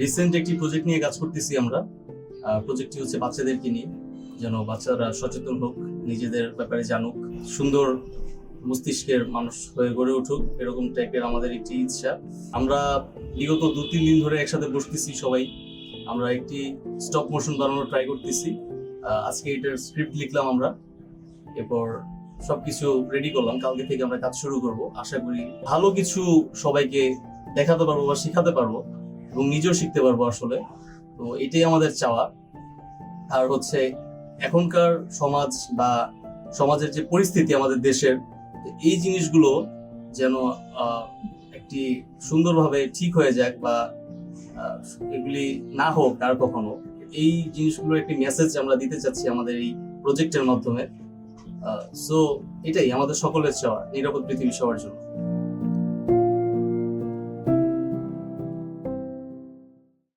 Recent একটি project নিয়ে কাজ করতেছি আমরা। প্রজেক্টটি হচ্ছে বাচ্চাদেরকে নিয়ে। যেন বাচ্চারা সচেতন হোক, নিজেদের ব্যাপারে জানুক। সুন্দর মস্তিষ্কের মানুষ হয়ে গড়ে উঠুক, এরকম টাইপের আমাদের একটি ইচ্ছা। আমরা বিগত দু তিন দিন ধরে একসাথে বসতেছি সবাই। আমরা একটি স্টপ মোশন বানানোর ট্রাই করতেছি। আজকে এটার স্ক্রিপ্ট লিখলাম আমরা। এরপর সবকিছু রেডি করলাম। কালকে থেকে আমরা কাজ শুরু করব। আশা করি ভালো কিছু সবাইকে দেখাতে পারব বা শেখাতে পারব। এবং নিজেও শিখতে পারব আসলে। তো এটাই আমাদের চাওয়া। আর হচ্ছে এখনকার সমাজ বা সমাজের যে পরিস্থিতি আমাদের দেশের, এই জিনিসগুলো যেন একটি সুন্দরভাবে ঠিক হয়ে যাক বা এগুলি না হোক আর কখনো, এই জিনিসগুলোর একটি মেসেজ আমরা দিতে চাচ্ছি আমাদের এই প্রজেক্টের মাধ্যমে। সো এটাই আমাদের সকলের চাওয়া, নিরাপদ পৃথিবী সবার জন্য।